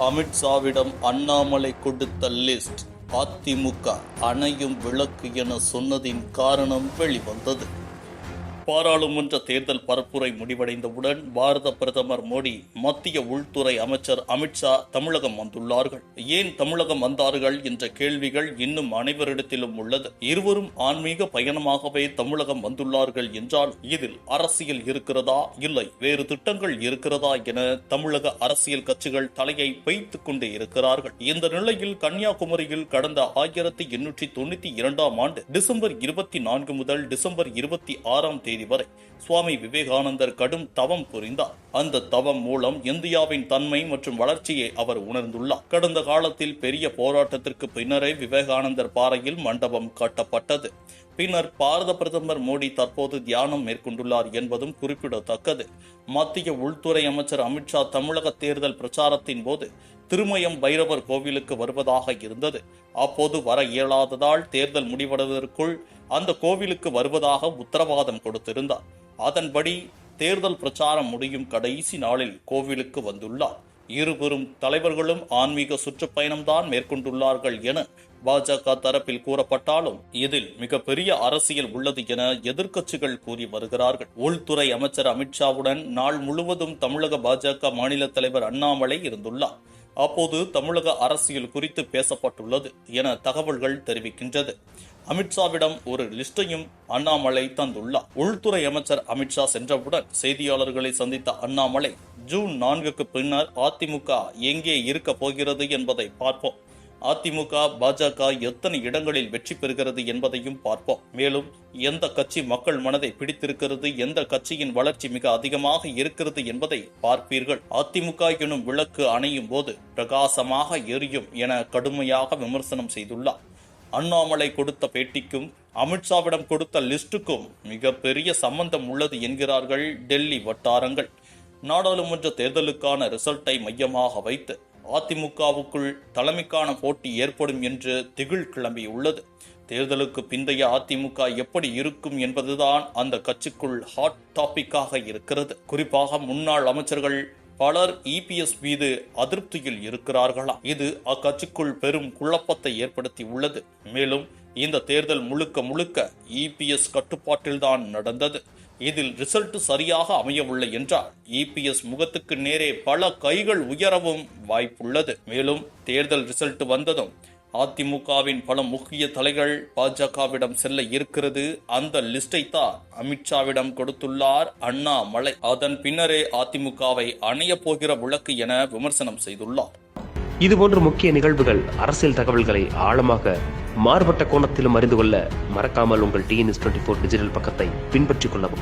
அமித்ஷாவிடம் அண்ணாமலை கொடுத்த லிஸ்ட் அதிமுக அணையும் விளக்கு என சொன்னதின் காரணம் வெளிவந்தது. பாராளுமன்ற தேர்தல் பரப்புரை முடிவடைந்தவுடன் பாரத பிரதமர் மோடி மத்திய உள்துறை அமைச்சர் அமித்ஷா தமிழகம் வந்துள்ளார்கள். ஏன் தமிழகம் வந்தார்கள் என்ற கேள்விகள் இன்னும் அனைவரிடத்திலும் உள்ளது. இருவரும் ஆன்மீக பயணமாகவே தமிழகம் வந்துள்ளார்கள் என்றால் இதில் அரசியல் இருக்கிறதா? இல்லை வேறு திட்டங்கள் இருக்கிறதா என தமிழக அரசியல் கட்சிகள் தலையை வைத்துக் கொண்டே இருக்கிறார்கள். இந்த நிலையில் கன்னியாகுமரியில் கடந்த ஆயிரத்தி எண்ணூற்றி தொண்ணூத்தி இரண்டாம் ஆண்டு டிசம்பர் இருபத்தி நான்கு முதல் டிசம்பர் இருபத்தி ஆறாம் தேதி வரை சுவாமி விவேகானந்தர் கடும் தவம் புரிந்தார். அந்த தவம் மூலம் இந்தியாவின் தன்மை மற்றும் வளர்ச்சியை அவர் உணர்ந்துள்ளார். கடந்த காலத்தில் பெரிய போராட்டத்திற்கு பின்னரே விவேகானந்தர் பாறையில் மண்டபம் கட்டப்பட்டது. பின்னர் பாரத பிரதமர் மோடி தற்போது தியானம் மேற்கொண்டுள்ளார் என்பதும் குறிப்பிடத்தக்கது. மத்திய உள்துறை அமைச்சர் அமித்ஷா தமிழக தேர்தல் பிரச்சாரத்தின் போது திருமயம் பைரவர் கோவிலுக்கு வருவதாக இருந்தது. அப்போது வர இயலாததால் தேர்தல் முடிவடைவதற்குள் அந்த கோவிலுக்கு வருவதாக உத்தரவாதம் கொடுத்திருந்தார். அதன்படி தேர்தல் பிரச்சாரம் முடியும் கடைசி நாளில் கோவிலுக்கு வந்துள்ளார். இருபெரும் தலைவர்களும் ஆன்மீக சுற்றுப்பயணம்தான் மேற்கொண்டுள்ளார்கள் என பாஜக தரப்பில் கூறப்பட்டாலும் இதில் மிகப்பெரிய அரசியல் உள்ளது என எதிர்க்கட்சிகள் கூறி வருகிறார்கள். உள்துறை அமைச்சர் அமித்ஷாவுடன் நாள் முழுவதும் தமிழக பாஜக மாநில தலைவர் அண்ணாமலை இருந்துள்ளார். அப்போது தமிழக அரசியல் குறித்து பேசப்பட்டுள்ளது என தகவல்கள் தெரிவிக்கின்றது. அமித்ஷாவிடம் ஒரு லிஸ்டையும் அண்ணாமலை தந்துள்ளார். உள்துறை அமைச்சர் அமித்ஷா சென்றவுடன் செய்தியாளர்களை சந்தித்த அண்ணாமலை ஜூன் நான்குக்கு பின்னர் அதிமுக எங்கே இருக்க போகிறது என்பதை பார்ப்போம். அதிமுக பாஜக எத்தனை இடங்களில் வெற்றி பெறுகிறது என்பதையும் பார்ப்போம். மேலும் எந்த கட்சி மக்கள் மனதை பிடித்திருக்கிறது எந்த கட்சியின் வளர்ச்சி மிக அதிகமாக இருக்கிறது என்பதை பார்ப்பீர்கள். அதிமுக எனும் விளக்கு அணையும் போது பிரகாசமாக எரியும் என கடுமையாக விமர்சனம் செய்துள்ளார். அண்ணாமலை கொடுத்த பேட்டிக்கும் அமித்ஷாவிடம் கொடுத்த லிஸ்டுக்கும் மிகப்பெரிய சம்பந்தம் உள்ளது என்கிறார்கள் டெல்லி வட்டாரங்கள். நாடாளுமன்ற தேர்தலுக்கான ரிசல்ட்டை மையமாக வைத்து அதிமுகவுக்குள் தலைமைக்கான போட்டி ஏற்படும் என்று திகில் கிளம்பியுள்ளது. தேர்தலுக்கு பிந்தைய அதிமுக எப்படி இருக்கும் என்பதுதான் அந்த கட்சிக்குள் ஹாட் டாபிக்காக இருக்கிறது. குறிப்பாக முன்னாள் அமைச்சர்கள் பலர் இபிஎஸ் மீது அதிருப்தியில் இருக்கிறார்களா? இது அக்கட்சிக்குள் பெரும் குழப்பத்தை ஏற்படுத்தி உள்ளது மேலும் இந்த தேர்தல் முழுக்க முழுக்க இபிஎஸ் கட்டுப்பாட்டில்தான் நடந்தது. இதில் ரிசல்ட் சரியாக அமையவில்லை என்றால் இபிஎஸ் முகத்துக்கு நேரே பல கைகள் உயரவும் வாய்ப்புள்ளது. மேலும் தேர்தல் ரிசல்ட் வந்ததும் அதிமுகவின் பல முக்கிய தலைகள் பாஜகவிடம் செல்ல இருக்கிறது. அந்த லிஸ்டை தான் அமித்ஷாவிடம் கொடுத்துள்ளார் அண்ணாமலை. அதன் பின்னரே அதிமுகவை அணைய போகிற விளக்கு என விமர்சனம் செய்துள்ளார். இதுபோன்ற முக்கிய நிகழ்வுகள் அரசியல் தகவல்களை ஆழமாக மாறுபட்ட கோணத்திலும் அறிந்து கொள்ள மறக்காமல் உங்கள் டிஎன்எஸ் டுவெண்ட்டி ஃபோர் டிஜிட்டல் பக்கத்தை பின்பற்றிக் கொள்ளவும்.